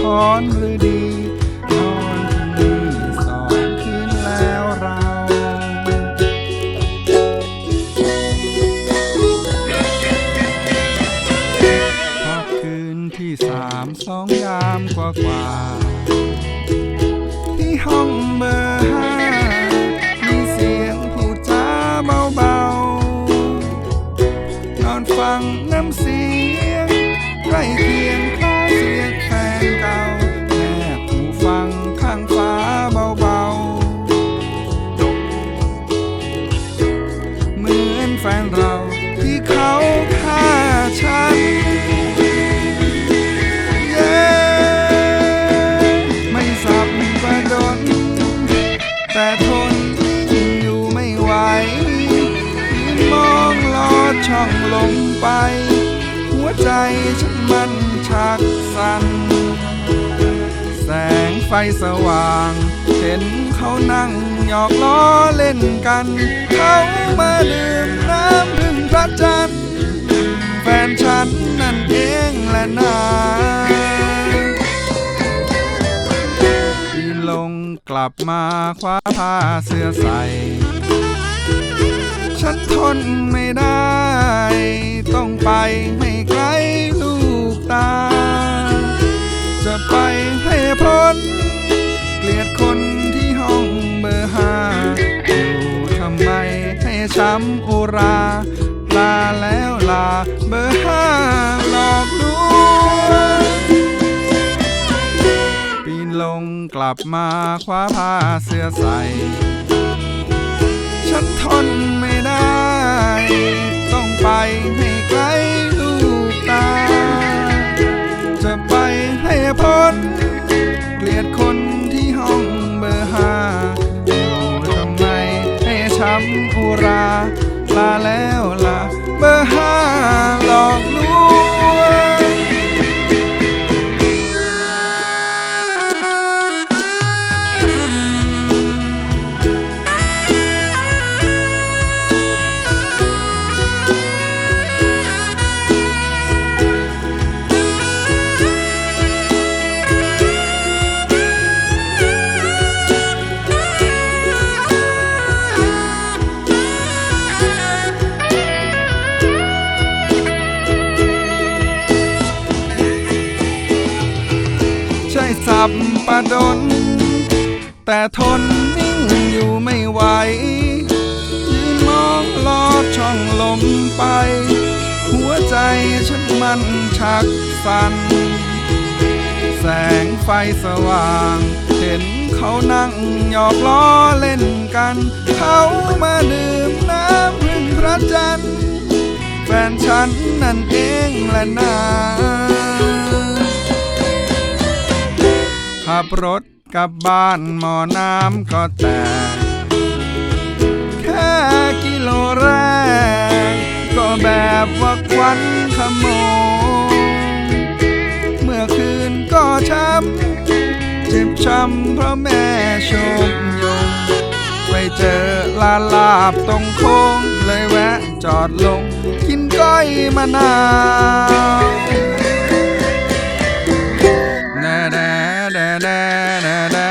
ถอนหรือดีนอนที่นี่สองคืนแล้วเรา พอคืนที่สามสองยามกว่ากว่าที่ห้อง แฟนเราที่เขาฆ่าฉันเย้ไม่สับประดน แต่ทนอยู่ไม่ไหวมองลอดช่องลงไป หัวใจฉันมันชักสั่น ไฟสว่าง เห็นเขานั่งหยอกล้อเล่นกัน เขามาดื่มน้ำพึ่งพระจันทร์ แฟนฉันนั่นเองแหละนาปีลงกลับมาคว้าผ้าเสื้อใส่ฉันทนไม่ได้ ต้องไป ช้ำอุรา ลาแล้วลาเบอร์ห้าหลอกลวงปีนลงกลับมาคว้าผ้าเสื้อใส่ ฉันทนไม่ับประดน แต่ทนนิ่งอยู่ไม่ไหว ยืนมองลอดช่องลมไป หัวใจฉันมันชักสั่นแสงไฟสว่าง เห็นเขานั่งหยอกล้อเล่นกัน เขามาดื่มน้ำพึ่งพระจันทร์แฟนฉันนั่นเองแหละนา ขับรถกลับบ้านหมอน้ำก็แตกแค่กิโลแรก ก็แบบว่าควันขโมงเมื่อคืนก็ช้ำเจ็บช้ำเพราะแม่ชมยงไปเจอลาลาบตรงโค้งเลยแวะจอดลง กินก้อยมะนาว na na na na